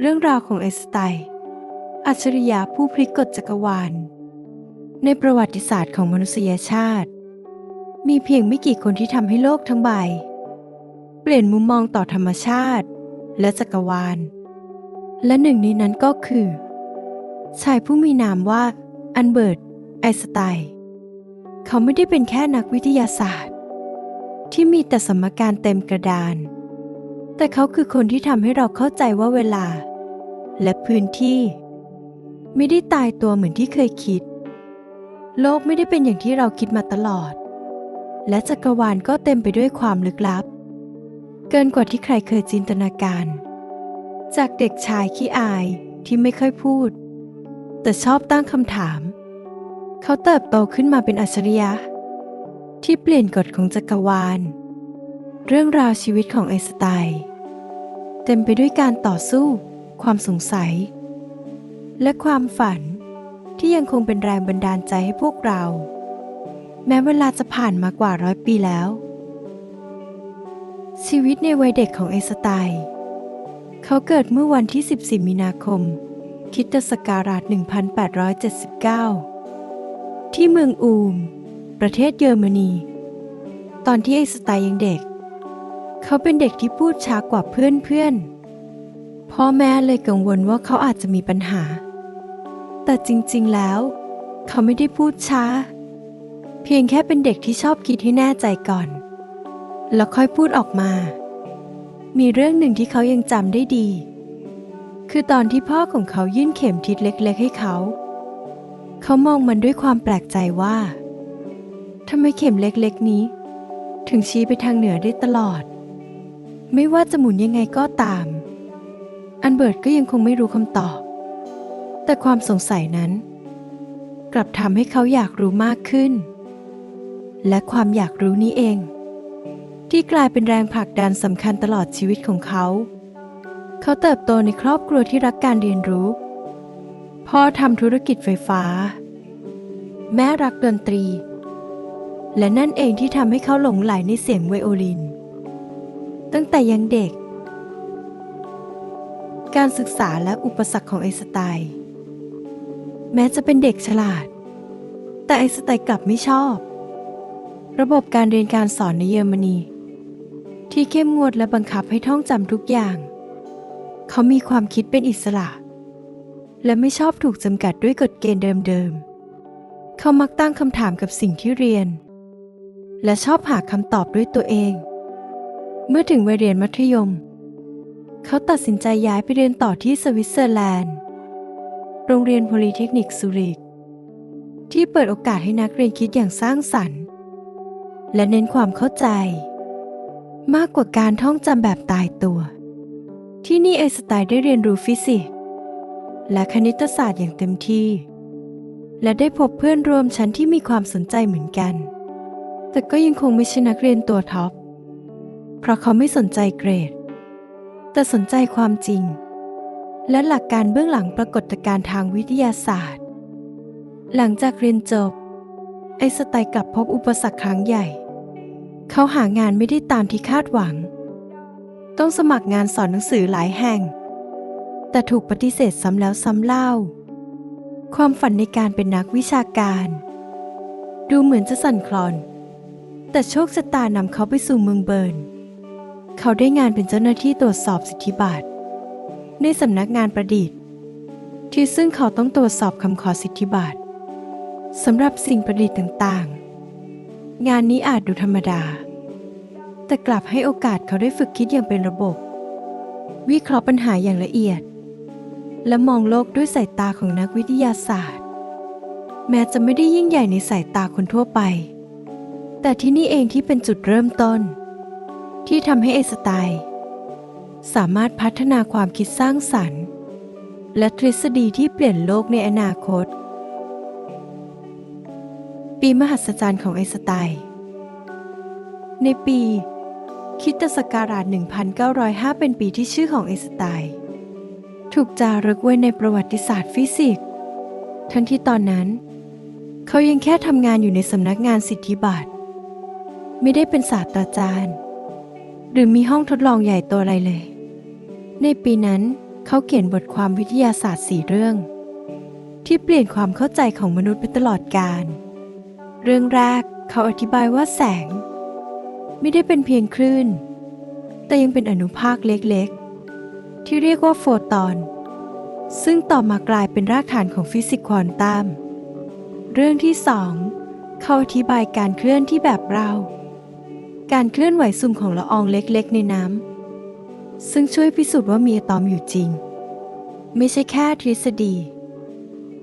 เรื่องราวของไอน์สไตน์อัจฉริยะผู้พลิกกฎจักรวาล ในประวัติศาสตร์ของมนุษยชาติ มีเพียงไม่กี่คนที่ทำให้โลกทั้งใบ เปลี่ยนมุมมองต่อธรรมชาติ และจักรวาล และหนึ่งในนั้นก็คือ ชายผู้มีนามว่าอันเบิร์ตไอน์สไตน์เขาไม่ได้เป็นแค่นักวิทยาศาสตร์ ที่มีแต่สมการเต็มกระดาน แต่เขาคือคนที่ทำให้เราเข้าใจว่าเวลา และพื้นที่ ไม่ได้ตายตัวเหมือนที่เคยคิด โลกไม่ได้เป็นอย่างที่เราคิดมาตลอด และจักรวาลก็เต็มไปด้วยความลึกลับ เกินกว่าที่ใครเคยจินตนาการ จากเด็กชายขี้อายที่ไม่ค่อยพูด แต่ชอบตั้งคำถาม เขาเติบโตขึ้นมาเป็นอัจฉริยะ ที่เปลี่ยนกฎของจักรวาล เรื่องราวชีวิตของไอน์สไตน์เต็มไปด้วยการต่อสู้ ความสงสัย และความฝันที่ยังคงเป็นแรงบันดาลใจให้พวกเรา แม้เวลาจะผ่านมากว่าร้อยปีแล้ว ชีวิตในวัยเด็กของไอน์สไตน์เขาเกิดเมื่อวันที่ 14 มีนาคมคิดศักราช 1879 ที่เมืองอูม ประเทศเยอรมนี ตอนที่ไอน์สไตน์ยังเด็ก เขาเป็นเด็กที่พูดช้ากว่าเพื่อนๆ พ่อแม่เลยกังวลว่าเขาอาจจะมีปัญหา แต่จริงๆแล้ว เขาไม่ได้พูดช้า เพียงแค่เป็นเด็กที่ชอบคิดให้แน่ใจก่อน แล้วค่อยพูดออกมา มีเรื่องหนึ่งที่เขายังจำได้ดี คือตอนที่พ่อของเขายื่นเข็มทิศเล็ก ๆ ให้เขา เขามองมันด้วยความแปลกใจว่าทำไมเข็มเล็กๆนี้ ถึงชี้ไปทางเหนือได้ตลอด ไม่ว่าจะหมุนยังไงก็ตาม อันเบิร์ตก็ยังคงไม่รู้คำตอบ แต่ความสงสัยนั้น กลับทำให้เขาอยากรู้มากขึ้น และความอยากรู้นี้เอง ที่กลายเป็นแรงผลักดันสำคัญตลอดชีวิตของเขา เขาเติบโตในครอบครัวที่รักการเรียนรู้ พ่อทำธุรกิจไฟฟ้า แม่รักดนตรี และนั่นเองที่ทำให้เขาหลงไหลในเสียงไวโอลิน ตั้งแต่ยังเด็ก การศึกษาและอุปสรรคของไอสไตน์แม้จะเป็นเด็กฉลาด แต่ไอสไตน์กลับไม่ชอบ ระบบการเรียนการสอนในเยอรมนี ที่เข้มงวดและบังคับให้ท่องจำทุกอย่าง เขามีความคิดเป็นอิสระ และไม่ชอบถูกจำกัดด้วยกฎเกณฑ์เดิมๆ เขามักตั้งคำถามกับสิ่งที่เรียน และชอบหาคำตอบด้วยตัวเอง เมื่อถึงวัยเรียนมัธยม เขาตัดสินใจย้ายไปเรียนต่อที่สวิตเซอร์แลนด์ โรงเรียนโพลีเทคนิคซูริก ที่เปิดโอกาสให้นักเรียนคิดอย่างสร้างสรรค์ และเน้นความเข้าใจ มากกว่าการท่องจำแบบตายตัว ที่นี่ไอน์สไตน์ได้เรียนรู้ฟิสิกส์และคณิตศาสตร์อย่างเต็มที่ และได้พบเพื่อนร่วมชั้นที่มีความสนใจเหมือนกัน แต่ก็ยังคงไม่ใช่นักเรียนตัวท็อป เพราะเขาไม่สนใจเกรด แต่สนใจความจริง และหลักการเบื้องหลังปรากฏการณ์ทางวิทยาศาสตร์ หลังจากเรียนจบ ไอสไตน์กลับพบอุปสรรคครั้งใหญ่ เขาหางานไม่ได้ตามที่คาดหวัง ต้องสมัครงานสอนหนังสือหลายแห่ง แต่ถูกปฏิเสธซ้ำแล้วซ้ำเล่า ความฝันในการเป็นนักวิชาการ ดูเหมือนจะสั่นคลอนแต่โชคชะตานำเขาไปสู่เมืองเบิร์น เขาได้งานเป็นเจ้าหน้าที่ตรวจสอบสิทธิบัตรในสำนักงานประดิษฐ์ ที่ซึ่งเขาต้องตรวจสอบคำขอสิทธิบัตรสำหรับสิ่งประดิษฐ์ต่างๆ งานนี้อาจดูธรรมดา แต่กลับให้โอกาสเขาได้ฝึกคิดอย่างเป็นระบบ วิเคราะห์ปัญหาอย่างละเอียด และมองโลกด้วยสายตาของนักวิทยาศาสตร์ แม้จะไม่ได้ยิ่งใหญ่ในสายตาคนทั่วไป แต่ที่นี่เองที่เป็นจุดเริ่มต้น ที่ทำให้ไอน์สไตน์สามารถพัฒนาความคิดสร้างสรรค์ และทฤษฎีที่เปลี่ยนโลกในอนาคต ปีมหัศจรรย์ของไอน์สไตน์ในปีคริดศักราช 1905 เป็นปีที่ชื่อของไอน์สไตน์ถูกจารึกไว้ในประวัติศาสตร์ฟิสิกส์ ทั้งที่ตอนนั้น เขายังแค่ทำงานอยู่ในสำนักงานสิทธิบัตร ไม่ได้เป็นศาสตราจารย์ หรือมีห้องทดลองใหญ่โตอะไรเลย ในปีนั้นเขาเขียนบทความวิทยาศาสตร์สี่เรื่อง ที่เปลี่ยนความเข้าใจของมนุษย์ไปตลอดกาลเรื่องแรกเขาอธิบายว่าแสง ไม่ได้เป็นเพียงคลื่น แต่ยังเป็นอนุภาคเล็กๆ ที่เรียกว่าโฟตอน ซึ่งต่อมากลายเป็นรากฐานของฟิสิกส์ควอนตัมเรื่องที่สองเขาอธิบายการเคลื่อนที่แบบเรา การเคลื่อนไหวสุ่มของละอองเล็กๆ ในน้ำซึ่งช่วยพิสูจน์ว่ามีอะตอมอยู่จริง ไม่ใช่แค่ทฤษฎี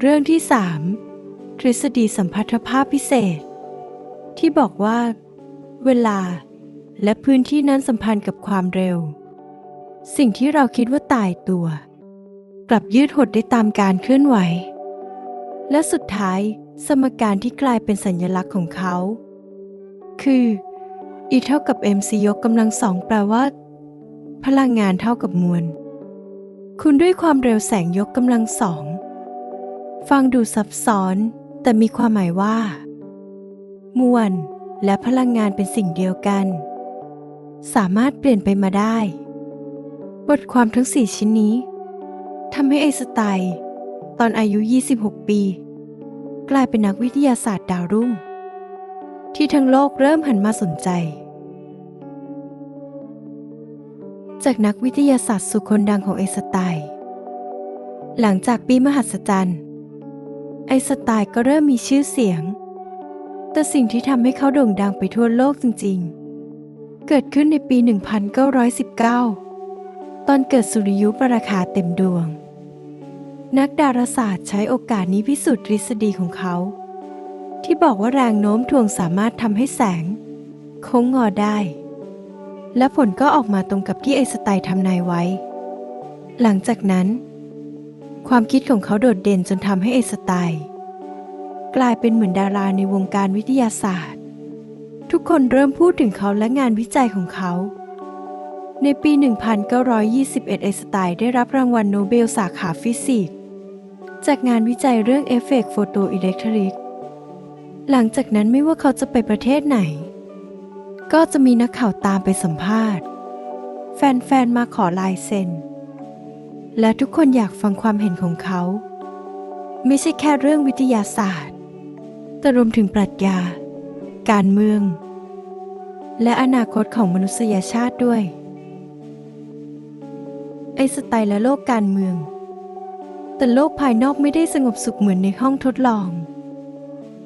เรื่องที่สามทฤษฎีสัมพัทธภาพพิเศษ ที่บอกว่า เวลา และพื้นที่นั้นสัมพันธ์กับความเร็ว สิ่งที่เราคิดว่าตายตัว กลับยืดหดได้ตามการเคลื่อนไหว และสุดท้าย สมการที่กลายเป็นสัญลักษณ์ของเขา คือ E เท่ากับ mc ยกกำลังสองแปลว่า พลังงานเท่ากับมวลคุณด้วยความเร็วแสงยกกำลังสอง ฟังดูซับซ้อน แต่มีความหมายว่า มวลและพลังงานเป็นสิ่งเดียวกัน สามารถเปลี่ยนไปมาได้ บทความทั้งสี่ชิ้นนี้ทำให้ไอสไตน์ตอนอายุ 26 ปี กลายเป็นนักวิทยาศาสตร์ดาวรุ่ง ที่ทั้งโลกเริ่มหันมาสนใจ จากนักวิทยาศาสตร์สุคนดังของไอน์สไตน์หลังจากปีมหัศจรรย์ ไอน์สไตน์ก็เริ่มมีชื่อเสียง แต่สิ่งที่ทำให้เขาโด่งดังไปทั่วโลกจริงๆ เกิดขึ้นในปี 1919 ตอนเกิดสุริยุปราคาเต็มดวง นักดาราศาสตร์ใช้โอกาสนี้พิสูจน์ทฤษฎีของเขา ที่บอกว่าแรงโน้มถ่วงสามารถทำให้แสง โค้งงอได้ และผลก็ออกมาตรงกับที่ไอสไตน์ทำนายไว้ หลังจากนั้น ความคิดของเขาโดดเด่นจนทำให้ไอสไตน์กลายเป็นเหมือนดาราในวงการวิทยาศาสตร์ ทุกคนเริ่มพูดถึงเขาและงานวิจัยของเขา ในปี 1921 ไอสไตน์ได้รับรางวัลโนเบลสาขาฟิสิกส์จากงานวิจัยเรื่องเอฟเฟกต์โฟโตอิเล็กทริก หลังจากนั้นไม่ว่าเขาจะไปประเทศไหน ก็จะมีนักข่าวตามไปสัมภาษณ์ แฟนๆ มาขอลายเซ็น และทุกคนอยากฟังความเห็นของเขา ไม่ใช่แค่เรื่องวิทยาศาสตร์ แต่รวมถึงปรัชญา การเมือง และอนาคตของมนุษยชาติด้วย ไอสไตน์และโลกการเมือง แต่โลกภายนอกไม่ได้สงบสุขเหมือนในห้องทดลอง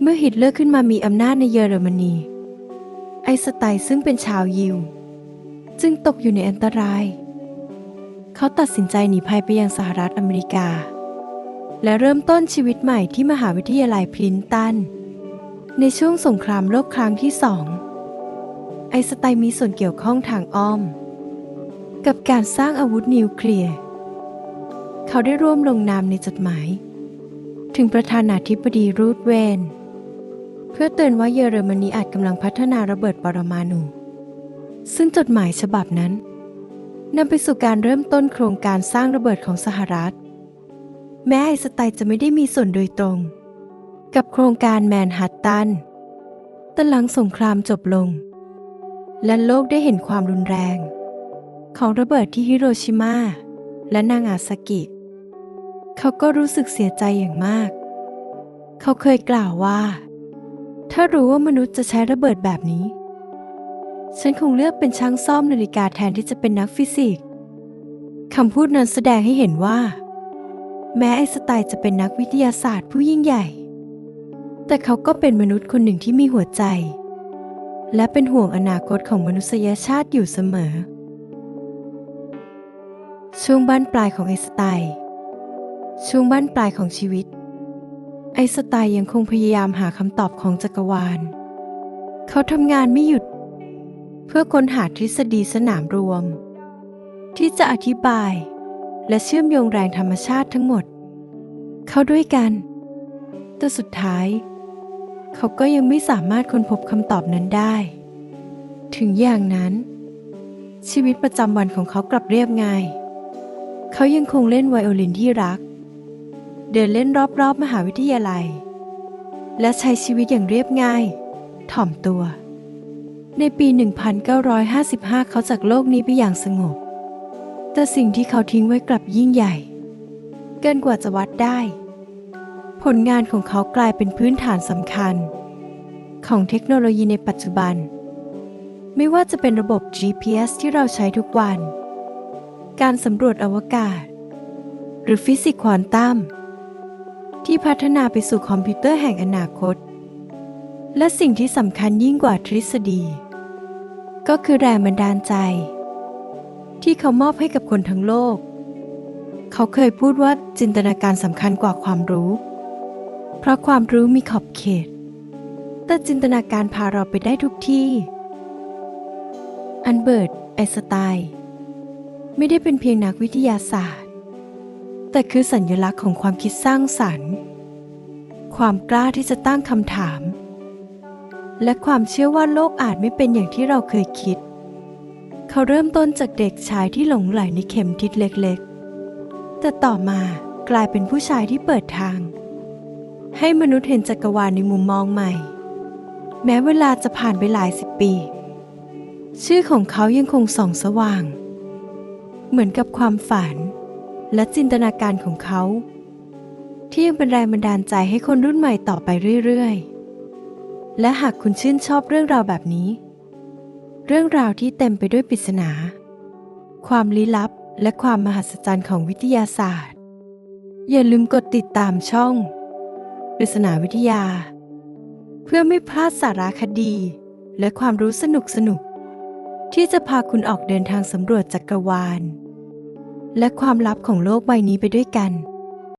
เมื่อฮิตเลอร์ขึ้นมามีอำนาจในเยอรมนี ไอสไตซึ่งเป็นชาวยิว จึงตกอยู่ในอันตราย เขาตัดสินใจหนีภัยไปยังสหรัฐอเมริกา และเริ่มต้นชีวิตใหม่ที่มหาวิทยาลัยพรินตัน ในช่วงสงครามโลกครั้งที่สอง ไอสไตมีส่วนเกี่ยวข้องทางอ้อม กับการสร้างอาวุธนิวเคลียร์เขาได้ร่วมลงนามในจดหมาย ถึงประธานาธิบดีรูดเวน เพื่อเตือนว่าเยอรมนีอาจกำลังพัฒนาระเบิดปรมาณูซึ่งจดหมายฉบับนั้นนำไปสู่การเริ่มต้นโครงการสร้างระเบิดของสหรัฐ แม้ไอสไตน์จะไม่ได้มีส่วนโดยตรง กับโครงการแมนฮัตตัน แต่หลังสงครามจบลง และโลกได้เห็นความรุนแรง ของระเบิดที่ฮิโรชิมาและนางาซากิ เขาก็รู้สึกเสียใจอย่างมาก เขาเคยกล่าวว่า ถ้ารู้ว่ามนุษย์จะใช้ระเบิดแบบนี้ ฉันคงเลือกเป็นช่างซ่อมนาฬิกาแทนที่จะเป็นนักฟิสิกส์คำพูดนั้นแสดงให้เห็นว่า แม้ไอสไตน์จะเป็นนักวิทยาศาสตร์ผู้ยิ่งใหญ่ แต่เขาก็เป็นมนุษย์คนหนึ่งที่มีหัวใจ และเป็นห่วงอนาคตของมนุษยชาติอยู่เสมอ ช่วงบ้านปลายของไอสไตน์ช่วงบ้านปลายของชีวิต อสไตน์ยังคงพยายามหาคำตอบของจักรวาล เขาทำงานไม่หยุด เพื่อค้นหาทฤษฎีสนามรวม ที่จะอธิบาย และเชื่อมโยงแรงธรรมชาติทั้งหมด เข้าด้วยกัน แต่สุดท้าย เขาก็ยังไม่สามารถค้นพบคำตอบนั้นได้ ถึงอย่างนั้น ชีวิตประจำวันของเขากลับเรียบง่าย เขายังคงเล่นไวโอลินที่รัก เดินเล่นรอบๆ มหาวิทยาลัย และใช้ชีวิตอย่างเรียบง่าย ถ่อมตัว ในปี 1955 เขาจากโลกนี้ไปอย่างสงบ แต่สิ่งที่เขาทิ้งไว้กลับยิ่งใหญ่ เกินกว่าจะวัดได้ ผลงานของเขากลายเป็นพื้นฐานสำคัญ ของเทคโนโลยีในปัจจุบัน ไม่ว่าจะเป็นระบบ GPS ที่เราใช้ทุกวัน การสำรวจอวกาศ หรือฟิสิกส์ควอนตัม ที่พัฒนาไปสู่คอมพิวเตอร์แห่งอนาคต และสิ่งที่สำคัญยิ่งกว่าทฤษฎี ก็คือแรงบันดาลใจ ที่เขามอบให้กับคนทั้งโลก เขาเคยพูดว่าจินตนาการสำคัญกว่าความรู้ เพราะความรู้มีขอบเขต แต่จินตนาการพาเราไปได้ทุกที่ อันเบิร์ตไอน์สไตน์ไม่ได้เป็นเพียงนักวิทยาศาสตร์ แต่คือสัญลักษณ์ของความคิดสร้างสรรค์ ความกล้าที่จะตั้งคำถาม และความเชื่อว่าโลกอาจไม่เป็นอย่างที่เราเคยคิด เขาเริ่มต้นจากเด็กชายที่หลงไหลในเข็มทิศเล็กๆ แต่ต่อมากลายเป็นผู้ชายที่เปิดทาง ให้มนุษย์เห็นจักรวาลในมุมมองใหม่ แม้เวลาจะผ่านไปหลายสิบปี ชื่อของเขายังคงส่องสว่าง เหมือนกับความฝัน และจินตนาการของเขา ที่ยังเป็นแรงบันดาลใจให้คนรุ่นใหม่ต่อไปเรื่อยๆ และหากคุณชื่นชอบเรื่องราวแบบนี้ เรื่องราวที่เต็มไปด้วยปริศนา ความลี้ลับและความมหัศจรรย์ของวิทยาศาสตร์ อย่าลืมกดติดตามช่องปริศนาวิทยา เพื่อไม่พลาดสารคดี และความรู้สนุกสนุกๆที่จะพาคุณออกเดินทางสำรวจจักรวาล และความลับของโลกใบนี้ไปด้วยกัน